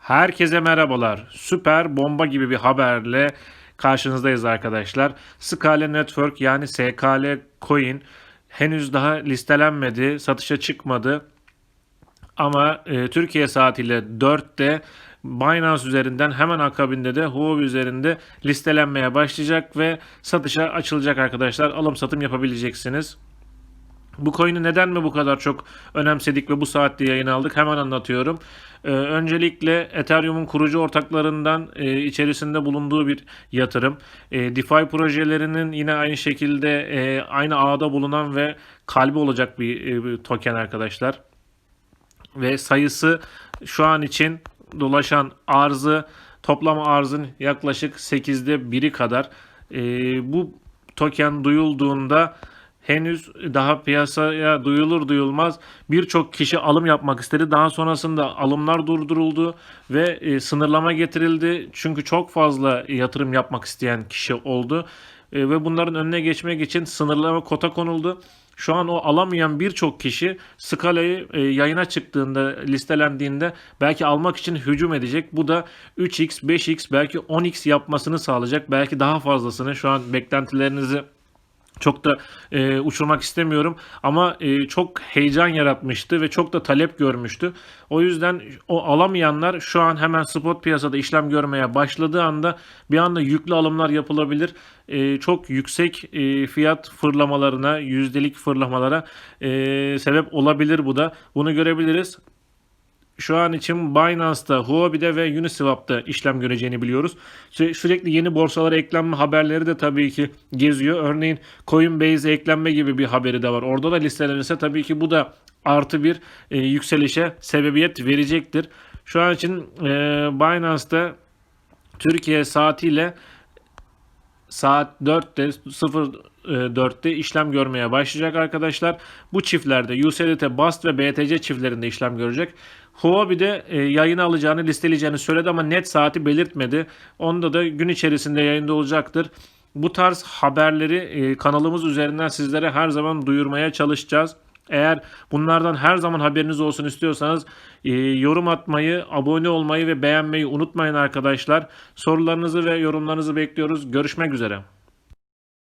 Herkese merhabalar. Süper bomba gibi bir haberle karşınızdayız arkadaşlar. Scala Network yani SKL Coin henüz daha listelenmedi, satışa çıkmadı. Ama e, Türkiye saatiyle 4'te Binance üzerinden hemen akabinde de Huobi üzerinde listelenmeye başlayacak ve satışa açılacak arkadaşlar. Alım satım yapabileceksiniz. Bu coin'i neden mi bu kadar çok önemsedik ve bu saatte yayın aldık? Hemen anlatıyorum. Ee, öncelikle Ethereum'un kurucu ortaklarından e, içerisinde bulunduğu bir yatırım. E, DeFi projelerinin yine aynı şekilde e, aynı ağda bulunan ve kalbi olacak bir, e, token arkadaşlar. Ve sayısı şu an için dolaşan arzı toplam arzın yaklaşık 8'de 1'i kadar. E, bu token duyulduğunda henüz daha piyasaya duyulur duyulmaz birçok kişi alım yapmak istedi. Daha sonrasında alımlar durduruldu ve e, sınırlama getirildi. Çünkü çok fazla yatırım yapmak isteyen kişi oldu. E, ve bunların önüne geçmek için sınırlama kota konuldu. Şu an o alamayan birçok kişi skalayı e, yayına çıktığında listelendiğinde belki almak için hücum edecek. Bu da 3x, 5x belki 10x yapmasını sağlayacak. Belki daha fazlasını şu an beklentilerinizi çok da e, uçurmak istemiyorum ama e, çok heyecan yaratmıştı ve çok da talep görmüştü. O yüzden o alamayanlar şu an hemen spot piyasada işlem görmeye başladığı anda bir anda yüklü alımlar yapılabilir. E, çok yüksek e, fiyat fırlamalarına, yüzdelik fırlamalara e, sebep olabilir bu da. Bunu görebiliriz şu an için Binance'da, Huobi'de ve Uniswap'ta işlem göreceğini biliyoruz. Sü- Sürekli yeni borsalara eklenme haberleri de tabii ki geziyor. Örneğin Coinbase'e eklenme gibi bir haberi de var. Orada da listelenirse tabii ki bu da artı bir e, yükselişe sebebiyet verecektir. Şu an için e, Binance'da Türkiye saatiyle saat 4'te 04'te işlem görmeye başlayacak arkadaşlar. Bu çiftlerde USDT, BAST ve BTC çiftlerinde işlem görecek. Huobi'de e, yayını alacağını, listeleyeceğini söyledi ama net saati belirtmedi. Onda da gün içerisinde yayında olacaktır. Bu tarz haberleri e, kanalımız üzerinden sizlere her zaman duyurmaya çalışacağız. Eğer bunlardan her zaman haberiniz olsun istiyorsanız e, yorum atmayı, abone olmayı ve beğenmeyi unutmayın arkadaşlar. Sorularınızı ve yorumlarınızı bekliyoruz. Görüşmek üzere.